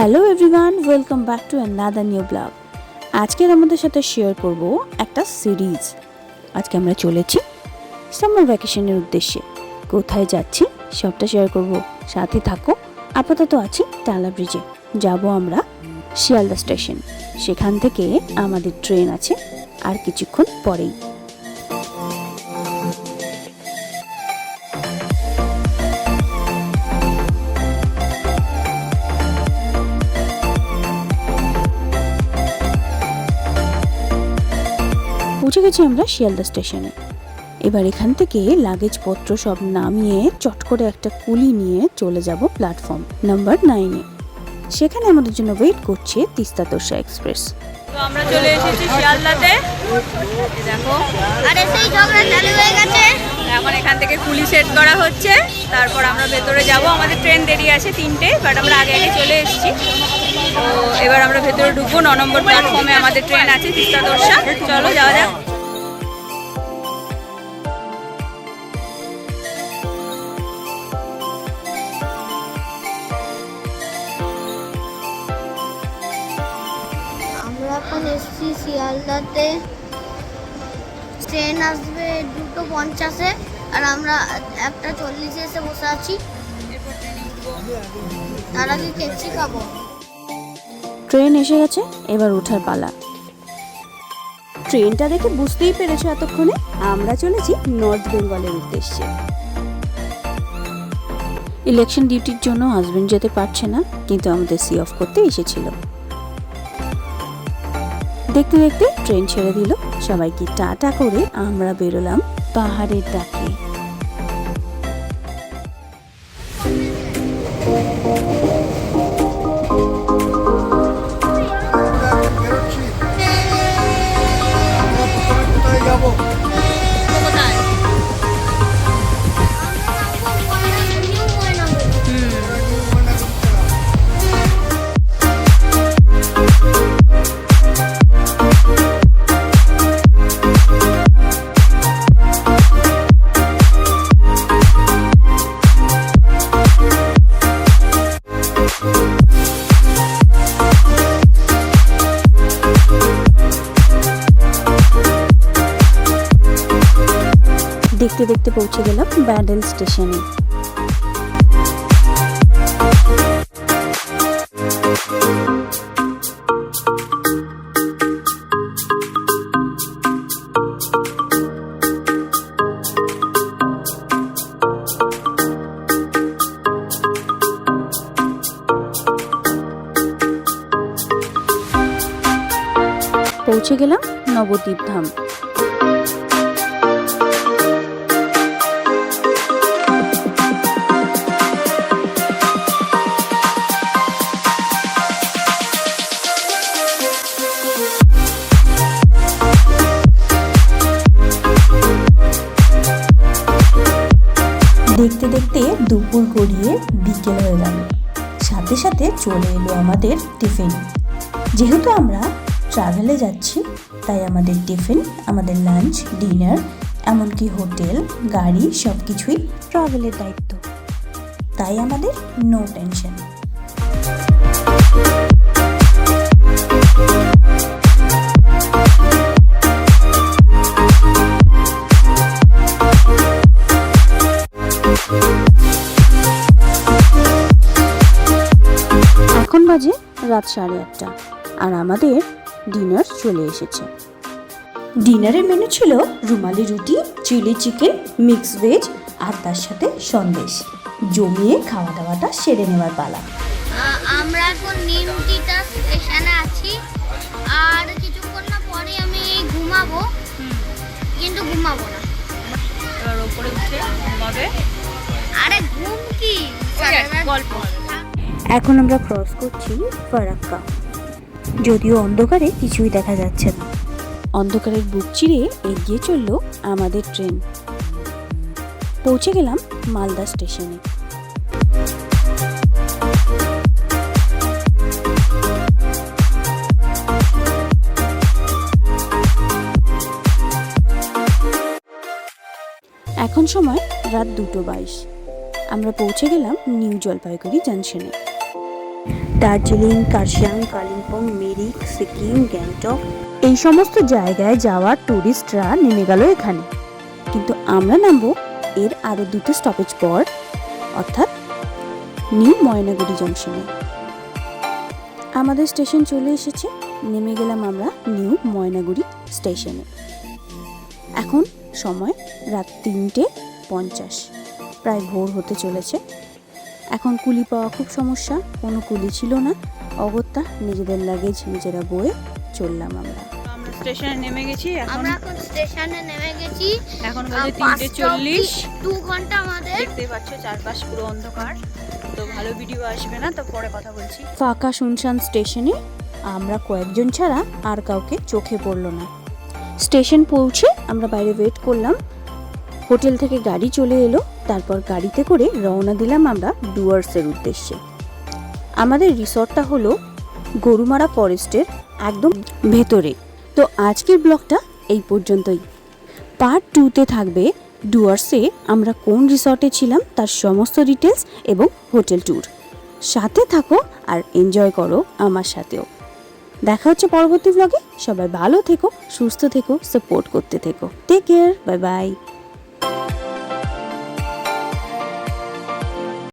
Hello everyone welcome back to another new blog আজকের আমাদের সাথে শেয়ার করব একটা সিরিজ আজকে আমরা চলেছি সামার ভ্যাকেশনের উদ্দেশ্যে। কোথায় যাচ্ছি সবটা শেয়ার করব। সাথে থাকো, আপাতত আছি টালা ব্রিজে যাব আমরা শিয়ালদা স্টেশন সেখান থেকে আমাদের ট্রেন আছে, আর কিছুক্ষণ পরেই। পৌঁছে গেছি আমরা শিয়ালদা স্টেশনে। এবার এখান থেকে লাগেজপত্র সব নামিয়ে চট করে একটা কুলি নিয়ে চলে যাব প্ল্যাটফর্ম নাম্বার নাইনে সেখানে আমাদের জন্য ওয়েট করছে তিস্তা তোষা এক্সপ্রেস। তো আমরা চলে এসেছি শিয়ালদাতে। দেখো। আরে সেই ঝগড়া চালু হয়ে গেছে। এখন এখান থেকে কুলি সেট করা হচ্ছে। তারপর আমরা ভেতরে যাব। আমাদের ট্রেন দেরি আছে তিনটে বাট আমরা আগে আগে চলে এসেছি। তো এবার আমরা ভেতরে ঢুকবো। ন নম্বর প্ল্যাটফর্মে আমাদের ট্রেন আছে, তিস্তা দর্শা। চলো, যাওয়া যাক। আমরা এখন এসেছি শিয়ালদাতে। ট্রেন আসবে দুটো পঞ্চাশে আর আমরা একটা চল্লিশে এসে বসে আছি। তার আগে কেচি খাব। ট্রেন এসে গেছে, এবার ওঠার পালা। ট্রেনটা দেখে বুঝতেই পেরেছ এতক্ষণে, আমরা চলেছি নর্থ বেঙ্গলের উদ্দেশ্যে। ইলেকশন ডিউটির জন্য হাজবেন্ড যেতে পারছে না, কিন্তু আমাদের সি অফ করতে এসেছিল। দেখতে দেখতে ট্রেন ছেড়ে দিল। সবাইকে টাটা করে আমরা বেরোলাম পাহাড়ের ডাকে। দেখতে দেখতে পৌঁছে গেলাম ব্যান্ডেল স্টেশনে। পৌঁছে গেলাম নবদ্বীপ ধাম। দেখতে দেখতে দুপুর গড়িয়ে বিকেল হয়ে গেল। সাথে সাথে চলে এলো আমাদের টিফিন। যেহেতু আমরা ট্রাভেলে যাচ্ছি, তাই আমাদের টিফিন, আমাদের লাঞ্চ ডিনার এমনকি হোটেল, গাড়ি সব কিছুই ট্রাভেলের দায়িত্ব। তাই আমাদের নো টেনশন রাত সাড়ে আটটা। আর আমাদের ডিনার চলে এসেছে। ডিনারের মেনু ছিল rumali roti chilli chicken mix veg আর তার সাথে সন্দেশ। জমিয়ে খাওয়া দাওয়াটা সেরে নেওয়ার পালা। আমরা এখন নিমতিটা স্টেশনে আছি। আর কিছুক্ষণ না পরে আমি ঘুমাবো। কিন্তু ঘুমাবো না। ওপরে উঠে ঘুমাবে। আরে ঘুম কি? গল্প। এখন আমরা ক্রস করছি ফারাক্কা। যদিও অন্ধকারে কিছুই দেখা যাচ্ছে না। অন্ধকারের বুক চিরে এগিয়ে চলল আমাদের ট্রেন। পৌঁছে গেলাম মালদা স্টেশনে। এখন সময় রাত দুটো বাইশ। আমরা পৌঁছে গেলাম নিউ জলপাইগুড়ি জাংশনে। দার্জিলিং কার্শিয়াং কালিম্পং মিরিক সিকিম গ্যাংটক এই সমস্ত জায়গায় যাওয়ার ট্যুরিস্টরা নেমে গেল এখানে। কিন্তু আমরা নামবো এর আরও দুটো স্টপেজ পর অর্থাৎ নিউ ময়নাগুড়ি জংশনে। আমাদের স্টেশন চলে এসেছে নেমে গেলাম আমরা নিউ ময়নাগুড়ি স্টেশনে এখন সময় রাত তিনটে পঞ্চাশ প্রায় ভোর হতে চলেছে। এখন কুলি পাওয়া খুব সমস্যা। কোনো কুলি ছিল না। অগত্যা নিজেদের লাগেজ নিজেরা বয়ে চললাম আমরা। আমরা স্টেশনে নেমে গেছি এখন আমরা এখন স্টেশনে নেমে গেছি। এখন বাজে তিনটে চল্লিশ। দু ঘণ্টা আমাদের। দেখতে পাচ্ছ চারপাশ পুরো অন্ধকার। তো ভালো ভিডিও আসবে না তো পরে কথা বলছি। ফাঁকা শুনশান স্টেশনে আমরা কয়েকজন ছাড়া আর কাউকে চোখে পড়ল না। স্টেশন পৌঁছে আমরা বাইরে ওয়েট করলাম। হোটেল থেকে গাড়ি চলে এলো। তারপর গাড়িতে করে রওনা দিলাম আমরা ডুয়ার্সের উদ্দেশ্যে। আমাদের রিসর্টটা হলো গরুমারা ফরেস্টের একদম ভেতরে। তো আজকের ব্লগটা এই পর্যন্তই। পার্ট টুতে থাকবে ডুয়ার্সে আমরা কোন রিসর্টে ছিলাম তার সমস্ত ডিটেলস এবং হোটেল ট্যুর সাথে থাকো আর এনজয় করো আমার সাথেও। দেখা হচ্ছে পরবর্তী ব্লগে সবাই ভালো থেকো, সুস্থ থেকো সাপোর্ট করতে থেকো। Take care bye bye